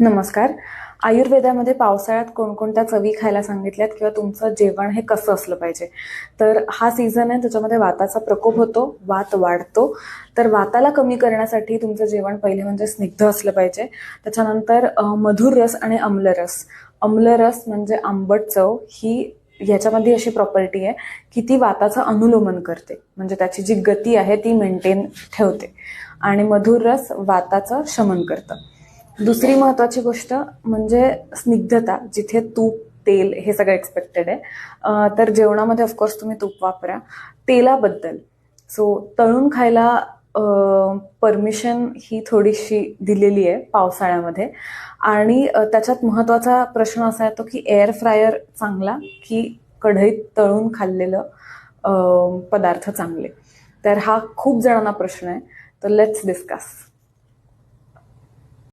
नमस्कार. आयुर्वेदामध्ये पावसाळ्यात कोणकोणत्या चवी खायला सांगितल्यात किंवा तुमचं जेवण हे कसं असलं पाहिजे? तर हा सीझन आहे त्याच्यामध्ये वाताचा प्रकोप होतो वात वाढतो. तर वाताला कमी करण्यासाठी तुमचं जेवण पहिले म्हणजे स्निग्ध असलं पाहिजे. त्याच्यानंतर मधुर रस आणि आम्लरस आम्लरस म्हणजे आंबट चव ही ह्याच्यामध्ये अशी प्रॉपर्टी आहे की ती वाताचं अनुलोमन करते. म्हणजे त्याची जी गती आहे ती मेंटेन ठेवते. आणि मधुर रस वाताचं शमन करतं. दुसरी महत्वाची गोष्ट म्हणजे स्निग्धता जिथे तूप तेल हे सगळं एक्सपेक्टेड आहे. तर जेवणामध्ये ऑफकोर्स तुम्ही तूप वापरा. तेलाबद्दल. सो तळून खायला परमिशन ही थोडीशी दिलेली आहे पावसाळ्यामध्ये. आणि त्याच्यात महत्त्वाचा प्रश्न असा येतो की एअर फ्रायर चांगला की कढईत तळून खाल्लेलं पदार्थ चांगले? तर हा खूप जणांना प्रश्न आहे. तर लेट्स डिस्कस